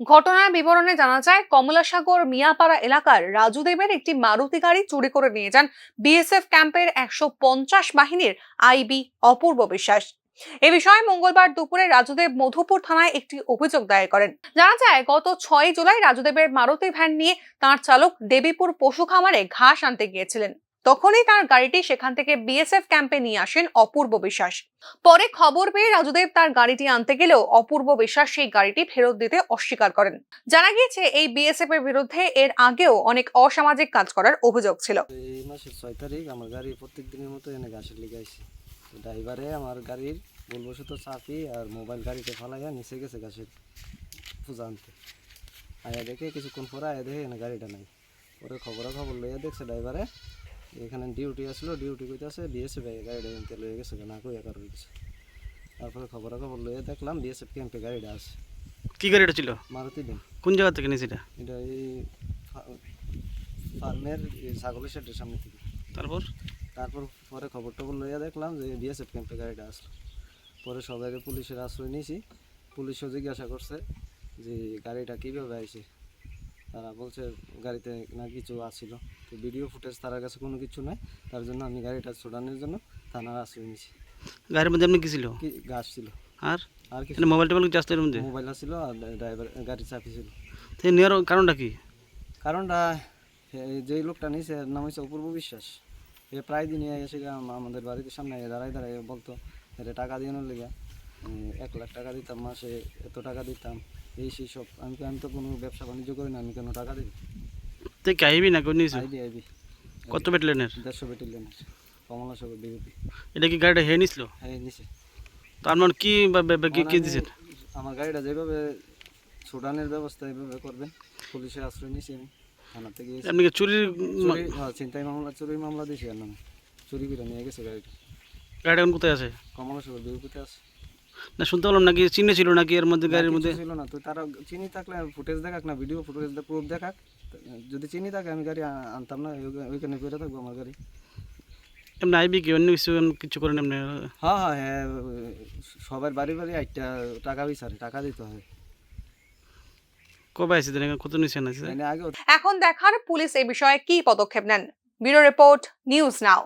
ঘটনার বিবরণে জানা যায়, কমলাসাগর মিয়াপাড়া এলাকার রাজুদেবের একটি মারুতি গাড়ি চুরি করে নিয়ে যান বিএসএফ ক্যাম্পের একশো পঞ্চাশ বাহিনীর আইবি অপূর্ব বিশ্বাস। এ বিষয়ে মঙ্গলবার দুপুরে রাজুদেব মধুপুর থানায় একটি অভিযোগ দায়ের করেন। জানা যায়, গত ছয় জুলাই রাজুদেবের মারুতি ভ্যান নিয়ে তার চালক দেবীপুর পশু খামারে ঘাস আনতে গিয়েছিলেন। তখনই তার গাড়িটি সেখান থেকে বিএসএফ ক্যাম্পে নিয়ে আসেন অপূর্ব বিশ্বাস। পরে খবর পেয়ে রাজুদেব তার গাড়িটি আনতে গেলেও অপূর্ব বিশ্বাস সেই গাড়িটি ফেরত দিতে অস্বীকার করেন। জানা গিয়েছে, এই বিএসএফ এর বিরুদ্ধে এর আগেও অনেক অসামাজিক কাজ করার অভিযোগ ছিল। এই মাসের ছয় তারিখ আমার গাড়ি প্রত্যেক দিনের মতো এনে ঘাসের লিগে আইসি। ড্রাইভারে আমার গাড়ির ভুলবশত চাপি আর মোবাইল গাড়িতে ফালাইয়া নিচে গেছে গাছের পূজা আনতে। আয়া দেখে কিছুক্ষণ পরে আয়া দেখে এনে গাড়িটা নাই। পরে খবরা খবর লইয়া দেখছে ড্রাইভারে এখানে ডিউটি আসলো ডিউটি করতে আসে বিএসএফ গাড়িটা এনতে লইয়া গেছে না কইয়া কারও কিছু তারপরে খবরা খবর লইয়া দেখলাম বিএসএফ ক্যাম্পে গাড়িটা আছে। কি গাড়িটা ছিল? মারুতি দিন কোন জায়গা থেকে নিয়েছে এটা? এটা এই ফার্মের এই ছাগলের শেডের সামনে থেকে। তারপর? তারপর পরে খবর টবর লইয়া দেখলাম যে বিএসএফ ক্যাম্পে গাড়িটা আসলো। পরে সবাইকে পুলিশের আশ্রয় নিয়েছি। পুলিশও জিজ্ঞাসা করছে যে গাড়িটা কীভাবে আইছে। তারা বলছে গাড়িতে না কিছু আসছিল তো ভিডিও ফুটেজ তার কাছে কোনো কিছু নাই তার জন্য আমি গাড়িটা ছোটানোর জন্য থানার আশ্রয় নিয়েছি। গাড়ির মধ্যে আপনি কি ছিল? কি গাছ ছিল। আর? আর এখানে মোবাইল টোবাইল কিছু আসতো মধ্যে? মোবাইল ছিল আর ড্রাইভার গাড়ি চাপি ছিল তো নেওয়ার কারণটা কি? কারণটা যেই লোকটা নিয়েছে এর নাম হয়েছে অপূর্ব বিশ্বাস। এ প্রায় দিনই এসে আমাদের বাড়িতে সামনে দাঁড়ায় দাঁড়ায় বলতো এটা টাকা দিয়ে লেগে এক লাখ টাকা দিতাম মাসে এত টাকা দিতাম এই সেই সব। আমি তো- আমি তো কোনো ব্যবসা বাণিজ্য করি না আমি কেন টাকা দিই? তুই কি আইবি না কোন আইবি আইবি। কত বেটলেনের দেড়শো বেটিলেনের কমলা সব বিরোধী এটা কি গাড়িটা হেয়ে নিছিল? হ্যাঁ নিছে। তার মানে কি কি কি দিছেন? আমার গাড়িটা যেভাবে ছোটানোর ব্যবস্থা এইভাবে করবেন পুলিশের আশ্রয় নিয়েছি আমি। থানা থেকে এমনি কি চুরির চুরি হ্যাঁ চিন্তাই মামলা চুরির মামলা দিয়েছি আর নামে চুরি করে নিয়ে গেছে গাড়িটা। গাড়িটা এখন কোথায় আছে? কমলা সব বিরোধীতে আছে। না শুনতে পেলাম নাকি চিহ্ন ছিল নাকি এর মধ্যে গাড়ির মধ্যে? ছিল না তো তারা চিনি থাকলে ফুটেজ দেখাক না ভিডিও ফুটেজ প্রুফ দেখাক। যদি চিনি থাকে আমি গাড়ি আনতাম না ওইখানে বেরো থাকব আমার গাড়ি। এমনি আইবি কি অন্য কিছু কিছু করেন এমনি? হ্যাঁ হ্যাঁ হ্যাঁ সবার বাড়ি বাড়ি একটা টাকা বিচারে টাকা দিতে হবে কবে আসছে কত নিছেন আছে এখন দেখার পুলিশ এ বিষয়ে কি পদক্ষেপ নেন। Bureau report news now.